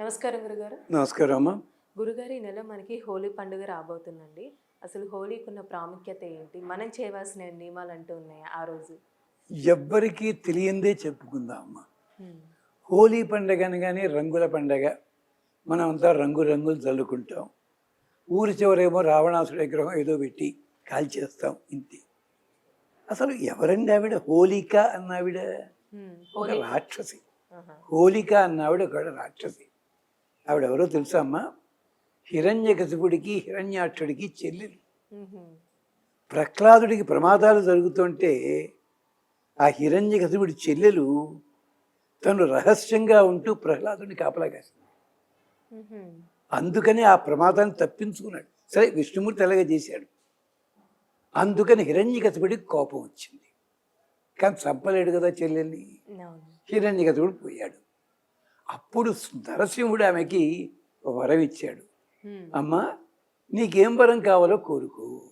నమస్కారం గురుగారు. నమస్కారం అమ్మా. గురుగారు ఈ నెల మనకి హోలీ పండుగ రాబోతుందండి. అసలు హోలీకి ఉన్న ప్రాముఖ్యత ఏంటి? మనం చేయవలసిన నియమాలు అంటూ ఉన్నాయి ఆ రోజు? ఎవ్వరికీ తెలియందే చెప్పుకుందాం అమ్మా. హోలీ పండగ అనగానే రంగుల పండగ. మనమంతా రంగు రంగులు చల్లుకుంటాం ఊరి చివరేమో రావణాసుడి విగ్రహం ఏదో పెట్టి కాల్చేస్తాం ఇంతే. అసలు ఎవరండి ఆవిడ? హోలిక అన్న ఆవిడ? హ్మ్. ఒక రాక్షసి. హోలిక అన్న ఆవిడ ఒక రాక్షసి. ఆవిడ ఎవరో తెలుసా అమ్మా? హిరణ్యకశిపుడికి హిరణ్యాక్షుడికి చెల్లెలు. ప్రహ్లాదుడికి ప్రమాదాలు జరుగుతుంటే ఆ హిరణ్యకశిపుడి చెల్లెలు తను రహస్యంగా ఉంటూ ప్రహ్లాదుని కాపలా కాసింది మ్హూ. అందుకని ఆ ప్రమాదాన్ని తప్పించుకున్నాడు. సరే విష్ణుమూర్తి అలాగే చేశాడు. అందుకని హిరణ్యకశిపుడికి కోపం వచ్చింది. కానీ చంపలేడు కదా చెల్లెల్ని. హిరణ్యకశిపుడు పోయాడు. అప్పుడు నరసింహుడు ఆమెకి వరం ఇచ్చాడు. అమ్మా నీకేం వరం కావాలో కోరుకో.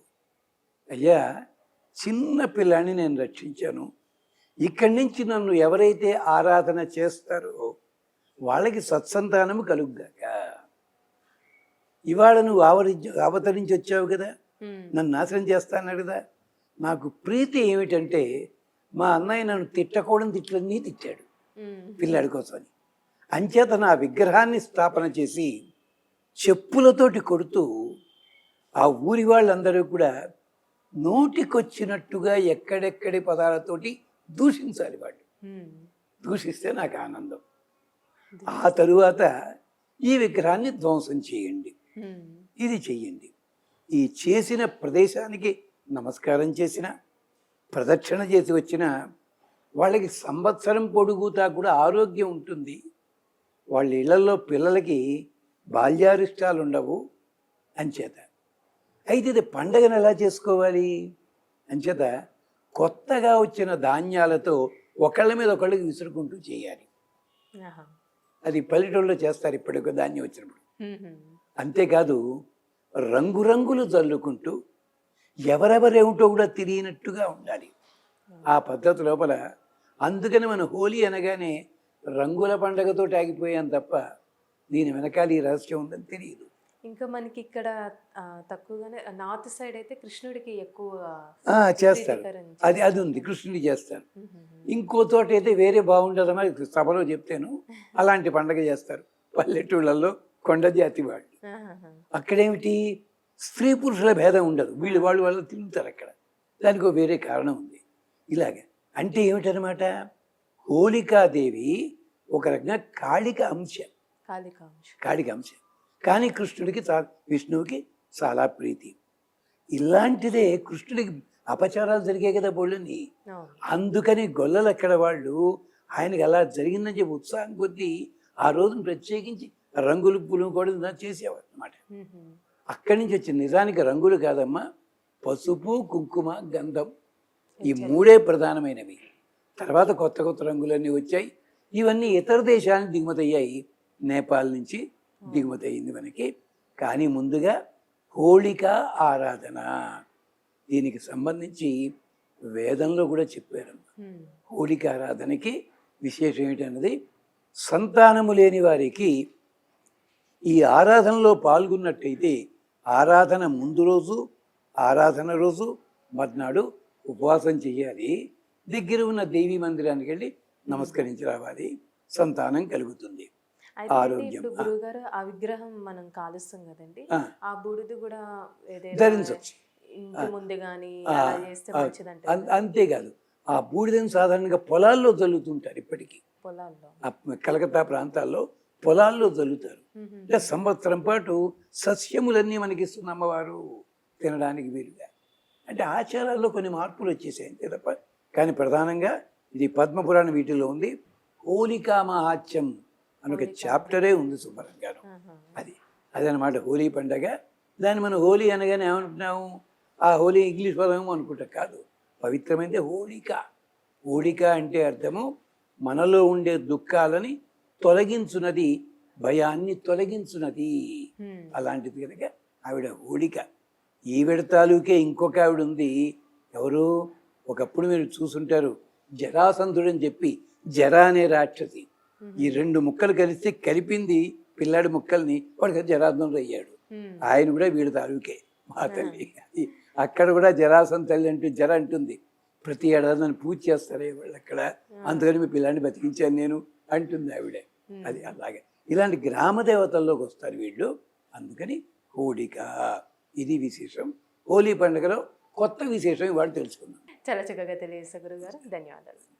అయ్యా చిన్న పిల్లాన్ని నేను రక్షించాను. ఇక్కడి నుంచి నన్ను ఎవరైతే ఆరాధన చేస్తారో వాళ్ళకి సత్సంతానము కలుగ్గాక. ఇవాళ నువ్వు ఆవరించి అవతరించి వచ్చావు కదా. నన్ను నాశనం చేస్తాన్నాడు కదా? నాకు ప్రీతి ఏమిటంటే మా అన్నయ్య నన్ను తిట్టకూడని తిట్లన్నీ తిట్టాడు. పిల్లాడి కోసమని. అంచేత నా విగ్రహాన్ని స్థాపన చేసి చెప్పులతోటి కొడుతూ ఆ ఊరి వాళ్ళందరూ కూడా నోటికొచ్చినట్టుగా ఎక్కడెక్కడి పదాలతోటి దూషించాలి వాళ్ళు. హ్మ్. దూషిస్తే నాకు ఆనందం. ఆ తరువాత ఈ విగ్రహాన్ని ధ్వంసం చేయండి. ఇది చెయ్యండి. ఈ చేసిన ప్రదేశానికి నమస్కారం చేసిన ప్రదక్షిణ చేసి వచ్చిన వాళ్ళకి సంవత్సరం పొడుగుతా కూడా ఆరోగ్యం ఉంటుంది. వాళ్ళ ఇళ్ళలో పిల్లలకి బాల్యారిష్టాలు ఉండవు అంచేత అయితే ఇది పండగను ఎలా చేసుకోవాలి అంచేత కొత్తగా వచ్చిన ధాన్యాలతో ఒకళ్ళ మీద ఒకళ్ళకి విసురుకుంటూ చేయాలి. అది పల్లెటూళ్ళలో చేస్తారు ఇప్పటికో ధాన్యం వచ్చినప్పుడు. అంతేకాదు రంగురంగులు చల్లుకుంటూ ఎవరెవరేమిటో కూడా తెలియనట్టుగా ఉండాలి ఆ పద్ధతి లోపల అందుకని మన హోలీ అనగానే రంగుల పండగతో ఆగిపోయాం తప్ప దీని వెనకాల ఈ రహస్యం ఉందని తెలియదు. ఇంకా మనకి ఇక్కడ తక్కువగానే నార్త్ సైడ్ అయితే కృష్ణుడికి ఎక్కువ చేస్తారు. అది అది ఉంది. కృష్ణుడి చేస్తారు. ఇంకో చోట అయితే వేరే బాగుంటుందమ్మా సభలో చెప్తాను. అలాంటి పండగ చేస్తారు. పల్లెటూళ్ళల్లో కొండ జాతి వాళ్ళు. అక్కడేమిటి? స్త్రీ పురుషుల భేదం ఉండదు. వీళ్ళు వాళ్ళు వాళ్ళు తిరుగుతారు అక్కడ. దానికి ఒక వేరే కారణం ఉంది. ఇలాగే. అంటే ఏమిటనమాట హోలికాదేవి ఒక రకంగా కాళిక అంశ. కాళిక అంశ. కానీ కృష్ణుడికి విష్ణువుకి చాలా ప్రీతి. ఇలాంటిదే కృష్ణుడికి అపచారాలు జరిగాయి కదా బోళ్ళని. అందుకని గొల్లలు అక్కడ వాళ్ళు ఆయనకి అలా జరిగిందని చెప్పి ఉత్సాహం కొద్దీ ఆ రోజును ప్రత్యేకించి రంగులు పులుము కూడా చేసేవారు అనమాట. అక్కడి నుంచి వచ్చిన నిజానికి రంగులు కాదమ్మా పసుపు కుంకుమ గంధం ఈ మూడే ప్రధానమైనవి. తర్వాత కొత్త కొత్త రంగులన్నీ వచ్చాయి. ఇవన్నీ ఇతర దేశానికి దిగుమతి అయ్యాయి. నేపాల్ నుంచి దిగుమతి అయింది మనకి. కానీ ముందుగా హోళిక ఆరాధన. దీనికి సంబంధించి వేదంలో కూడా చెప్పారు. హోళిక ఆరాధనకి విశేషం ఏంటన్నది సంతానము లేని వారికి ఈ ఆరాధనలో పాల్గొన్నట్టయితే ఆరాధన ముందు రోజు ఆరాధన రోజు మర్నాడు ఉపవాసం చేయాలి. దగ్గర ఉన్న దేవీ మందిరానికి వెళ్ళి నమస్కరించి రావాలి సంతానం కలుగుతుంది. ఆరోగ్యం, ఆ. విగ్రహం మనం కాలుస్తాం కదండి. ఆ, బూడిద కూడా ధరించవచ్చు. ముందు చేస్తే మంచిదంట అంతేకాదు ఆ బూడిదను సాధారణంగా పొలాల్లో చల్లుతుంటారు ఇప్పటికీ. పొలాల్లో. కలకత్తా ప్రాంతాల్లో పొలాల్లో చల్లుతారు మ్హూ. అంటే సంవత్సరం పాటు సస్యములన్నీ మనకి ఇస్తున్న అమ్మవారు తినడానికి వీలుగా. అంటే ఆచారాల్లో కొన్ని మార్పులు వచ్చేసాయి అంతే తప్ప కానీ ప్రధానంగా ఇది పద్మపురాణ వీటిలో ఉంది. హోలికా మహాత్యం అని ఒక చాప్టరే ఉంది ఆహా. అది. అదనమాట హోలీ పండగ. దాన్ని మనం హోలీ అనగానే ఏమనుకుంటున్నాము ఆ హోలీ ఇంగ్లీష్ పదము అనుకుంటా కాదు. పవిత్రమైనది హోళిక హోళిక అంటే అర్థము మనలో ఉండే దుఃఖాలని తొలగించున్నది భయాన్ని తొలగించున్నది. అలాంటిది కనుక ఆవిడ హోళిక ఈవిడ తాలూకే ఇంకొక ఆవిడ ఉంది. ఎవరు? ఒకప్పుడు మీరు చూసుంటారు జరాసంధుడని చెప్పి జర అనే రాక్షసి. ఈ రెండు ముక్కలు కలిస్తే కలిపింది పిల్లాడి ముక్కల్ని వాడికి జరార్దనుడు అయ్యాడు. ఆయన కూడా వీడి తాలూకే మా తల్లి. అక్కడ కూడా జరాసం తల్లి అంటూ జర అంటుంది. ప్రతి ఏడాది నన్ను పూజ చేస్తారే వాళ్ళు అక్కడ. అందుకని మీ పిల్లాన్ని బతికించాను నేను అంటుంది ఆవిడే. అది అలాగే. ఇలాంటి గ్రామ దేవతల్లోకి వస్తారు వీళ్ళు. అందుకని హోళిక ఇది విశేషం. హోలీ పండుగలో కొత్త విశేషం ఇవాళ తెలుసుకుందాం. చాలా చక్కగా తెలియజేశారు గురుగారు. ధన్యవాదాలు.